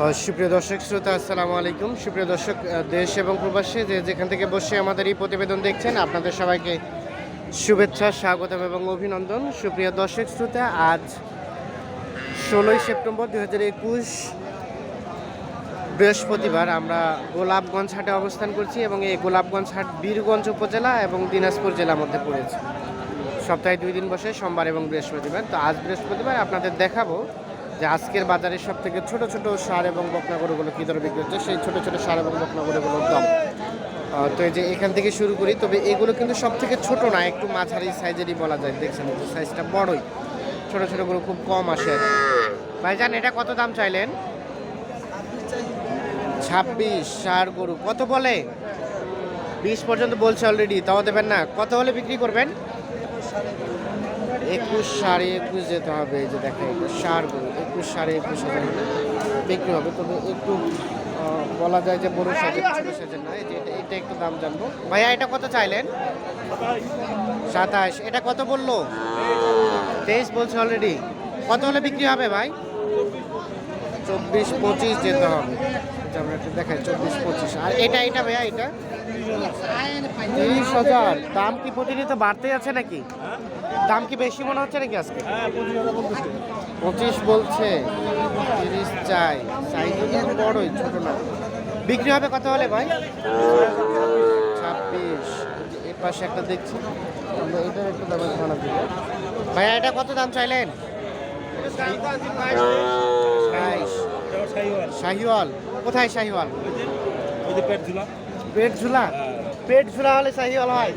সুপ্রিয় দর্শক, শ্রোতা, আসসালামু আলাইকুম। সুপ্রিয় দর্শক দেশ এবং প্রবাসী যে যেখান থেকে বসে আমাদের এই প্রতিবেদন দেখছেন, আপনাদের সবাইকে শুভেচ্ছা, স্বাগতম এবং অভিনন্দন। সুপ্রিয় দর্শক, শ্রোতা, আজ ষোলোই সেপ্টেম্বর দু হাজার একুশ, বৃহস্পতিবার আমরা গোলাপগঞ্জ হাটে অবস্থান করছি এবং এই গোলাপগঞ্জ হাট বীরগঞ্জ উপজেলা এবং দিনাজপুর জেলার মধ্যে পড়েছে। সপ্তাহে দুই দিন বসে, সোমবার এবং বৃহস্পতিবার। তো আজ বৃহস্পতিবার আপনাদের দেখাবো যে আজকের বাজারে সব থেকে ছোট ছোট সার এবং বকনা গরুগুলো কী দরে বিক্রি হচ্ছে? সেই ছোট ছোট সার এবং বকনা গরুগুলোর দাম তো এই যে এখান থেকে শুরু করি, তবে এগুলো কিন্তু সব থেকে ছোট না, একটু মাঝারি সাইজেরই বলা যায়। দেখছেন সাইজটা বড়ই। ছোট ছোট গরু খুব কম আসে। ভাইজান, এটা কত দাম চাইলেন? ছাব্বিশ সার গরু। কত বলে? বিশ পর্যন্ত বলছে অলরেডি, তাও দেবেন না। কত হলে বিক্রি করবেন? একুশ সাড়ে একুশ যেতে হবে যে দেখেন একুশ সার গরু, একুশ সাড়ে একুশ হাজার বিক্রি হবে। তবে একটু বলা যায় যে বড় সাইজের, ছোট সাইজের না, এই যে এটা এটা একটু দাম জানব। ভাইয়া, এটা কত চাইলেন? সাতাশ এটা কত বলল? তেইশ বলছে অলরেডি কত হলে বিক্রি হবে ভাই? চব্বিশ পঁচিশ যেতে হবে। একটু দেখাই, চব্বিশ পঁচিশ। আর এটা এটা ভাইয়া, এটা? তিরিশ হাজার। দাম কি প্রতিনিয়ত বাড়তে যাচ্ছে নাকি? দাম কি বেশি মনে হচ্ছে নাকি আজকে? পঁচিশ বলছে তিরিশ চাই। সাইজ কিন্তু বড়ই ছোট না। বিক্রি হবে কত হলে ভাই? ছাব্বিশ। এর পাশে একটা দেখছি। আমরা এটার একটু দামে দিব ভাইয়া এটা কত দাম চাইলেন? শাহিওয়াল। কোথায় শাহিওয়াল? পেট ঝুলা। পেট ঝুলা? হলে শাহিওয়াল হয়।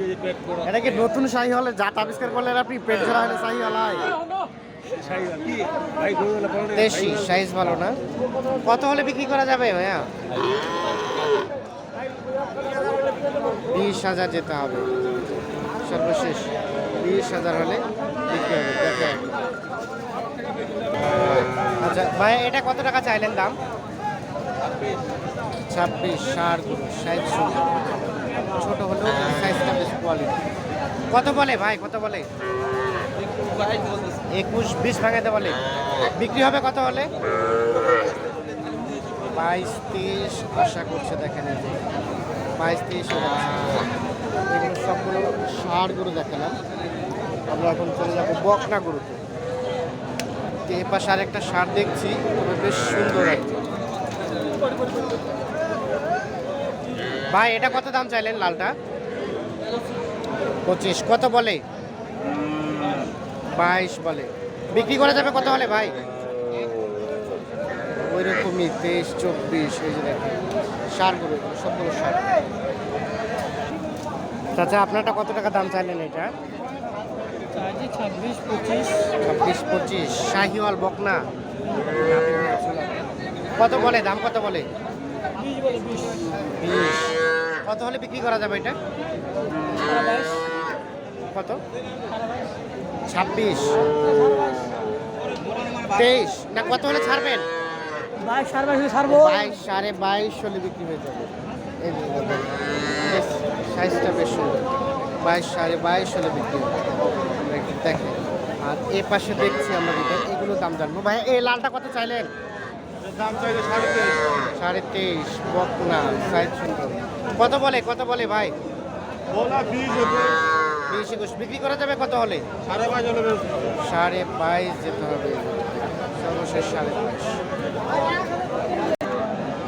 এটা কি নতুন শাহিওয়ালে জাত আবিষ্কার করলেন আপনি পেট ঝুলা হলে শাহিওয়াল হয়? দেশি সাইজ ভালো না? কত হলে বিক্রি করা যাবে ভাইয়া? বিশ হাজার যেতে হবে। সর্বশেষ বিশ হাজার হলে বিক্রি হবে। দেখে আচ্ছা ভাইয়া এটা কত টাকা চাইলেন দাম? ছাব্বিশ, ষাট সাইজ ছোট হলেও সাইজটা বেশ কোয়ালিটি কত বলে ভাই? কত বলে? একুশ, বিশ ভাঙাতে বলে। বিক্রি হবে কত হলে বাইশ তেইশ আশা করছে দেখেন বাইশ তেইশ। এগুলো সবগুলো ষাড় গরু দেখালাম। আমরা এখন চলে যাব বকনা গরুতে। এ পাশে আরেকটা সার দেখছি, তবে বেশ সুন্দর একটি। ভাই এটা কত দাম চাইলেন লালটা? পঁচিশ। কত বলে? বাইশ বলে। বিক্রি করা যাবে কত হলে ভাই? ওই রকমই তেইশ চব্বিশ এই যে দেখেন। সারগুলো সবগুলো সার। চাচা আপনারটা কত টাকা দাম চাইলেন এটা? ছাব্বিশ পঁচিশ। ছাব্বিশ পঁচিশ। শাহিওয়াল বকনা। কত বলে? দাম কত বলে? কত হলে বিক্রি করা যাবে এটা? কত? ছাব্বিশ। তেইশ। না কত হলে ছাড়বেন? বাইশ সাড়ে বাইশ হলে ছাড়বো। বাইশ সাড়ে বাইশ হলে বিক্রি হয়ে যাবে। সাইজটা বেশ সুন্দর। বাইশ সাড়ে বাইশ হলে বিক্রি দেখেন আর এ পাশে দেখছি আমরা যেটা এগুলো দাম জানব। ভাই এই লালটা কত চাইলেন? দাম চাইলে সাড়ে তেইশ সাড়ে তেইশ বকনা সাইজ সুন্দর। কত বলে কত বলে ভাই? বলা বিশ একুশ বিক্রি করা যাবে কত হলে? সাড়ে হলে সাড়ে বাইশ যেতে হবে। সর্বশেষ সাড়ে বাইশ।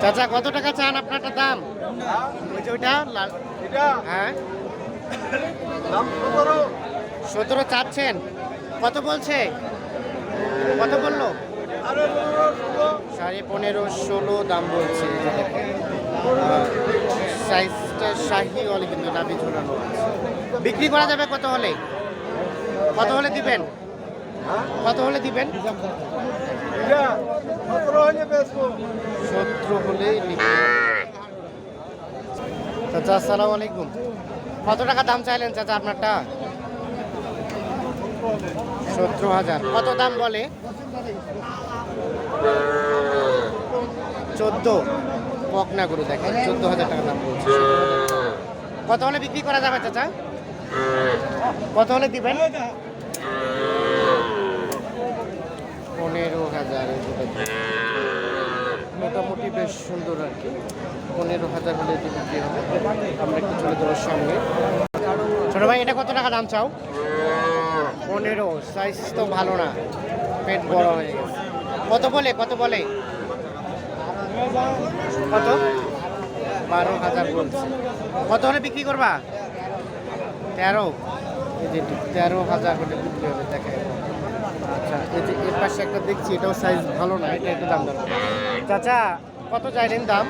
চাচা কত টাকা চান আপনারটা দাম? ওইটা হ্যাঁ? দাম সতেরো। চাচ্ছেন। কত বলছে? কত বলল। সাড়ে পনেরো ষোলো দাম বলছে সাইজটা শাহি হলে কিন্তু নাবি ঝোলানো বিক্রি করা যাবে কত হলে? কত হলে দিবেন? কত হলে দিবেন? সতেরো হলে চাচা আসসালামু আলাইকুম। কত টাকা দাম চাইলেন চাচা আপনারটা? সতেরো হাজার। কত দাম বলে? চোদ্দ। বকনা গরু দেখেন, চোদ্দ হাজার টাকা দাম বলছে। কত হলে বিক্রি করা যাবে চাচা? কত হলে দিবেন? পনেরো হাজার মোটামুটি বেশ সুন্দর আর কি। পনেরো হাজার হলে বিক্রি হবে। আমরা একটু চলে যাব সামনে। ছোট ভাই, এটা কত টাকা দাম চাও? পনেরো। সাইজ তো ভালো না। পেট বড় হয়ে গেছে। কত বলে কত বলে? কত? বারো হাজার বলছে। কত হলে বিক্রি করবা? তেরো। তেরো হাজার হলে বিক্রি হবে, দেখে। আচ্ছা এই যে এর পাশে একটা দেখছি, এটাও সাইজ ভালো না, এটা একটু দাম দাম। চাচা, কত চাইলেন দাম?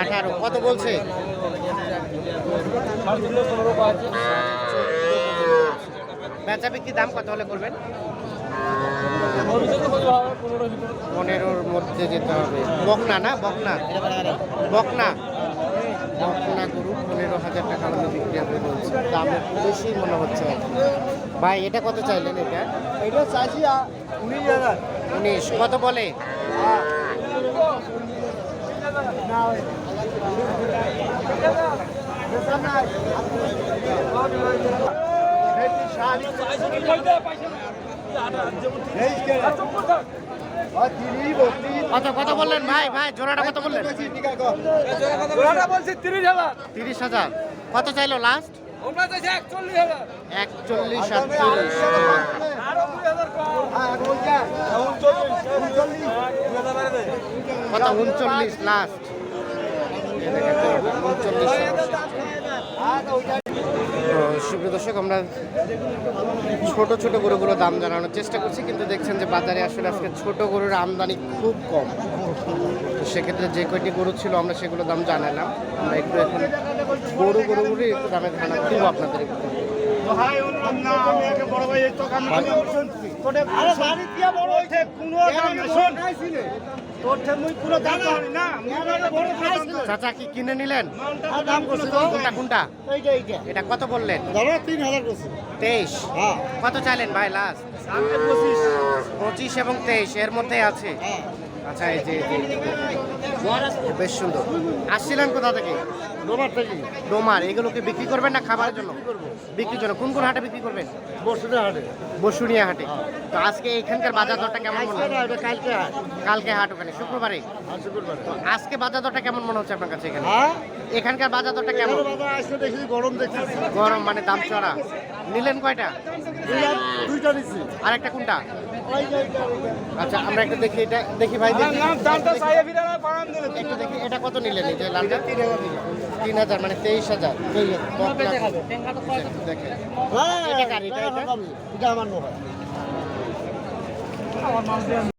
আঠারো। কত বলছে সাড়ে চোদ্দ পনেরো আছে বেচা বিক্রি দাম কত হলে করবেন? পনেরোর মধ্যে যেতে হবে। বকনা না বকনা? বকনা। বকনা গরু পনেরো হাজার টাকা হলে বিক্রি হবে বলছে। দাম একটু বেশি মনে হচ্ছে। ভাই এটা কত চাইলেন এটা? এটা চাইছি উনিশ হাজার। উনিশ কত বলে? কত কত বললেন? ভাই ভাই জোড়াটা কত বললেন? বলছি তিরিশ হাজার। তিরিশ হাজার। কত চাইলো লাস্ট একচল্লিশ কত? উনচল্লিশ লাস্ট উনচল্লিশ সুপ্রিয় দর্শক আমরা ছোট ছোট গরুগুলো দাম জানানোর চেষ্টা করছি কিন্তু দেখছেন যে বাজারে আসলে আজকে ছোট গরুর আমদানি খুব কম। তো সেক্ষেত্রে যে কয়টি গরু ছিল আমরা সেগুলো দাম জানালাম। আমরা একটু এখন গরু গরুগুলি একটু দামের ধারণা খুব আপনাদের একটু আরে বাড়ি দিয়া বড় হইছে কোনো দাম শোন। তোর মুই পুরো দাম জানি না বড় চাচা কি কিনে নিলেন? দাম করছে কোনটা কোনটা? এইটা এইটা। এটা কত বললেন? ধরো তিন হাজার করছে। তেইশ। হ্যাঁ। কত চাইলেন ভাই লাস্ট পঁচিশ এবং তেইশ এর মধ্যে আছে। হ্যাঁ আচ্ছা এই যে বেশ সুন্দর। আসছিলেন কোথা থেকে? ডোমার থেকে। ডোমার এগুলো কি বিক্রি করবেন না খাবারের জন্য? বিক্রির জন্য। কোন কোন হাটে বিক্রি করবেন? হাটে। বসুনিয়া হাটে। তো আজকে এখানকার বাজার দরটা কেমন মনে হয় এটা কালকে হাট। কালকে হাট ওখানে শুক্রবারে? শুক্রবারে। আজকে বাজার দরটা কেমন মনে হচ্ছে আপনার কাছে এখানে? হ্যাঁ? এখানকার বাজার দরটা কেমন গরম গরম মানে দাম চড়া। নিলেন কয়টা? দুইটা- দুইটা নিচ্ছি আরেকটা কোনটা। আচ্ছা আমরা একটা দেখি এটা দেখি ভাই দেখি। একটু এটা কত নিলেন এই যে লালটা? তিন হাজার মানে তেইশ হাজার। দেখেন হ্যাঁ, এটা আমার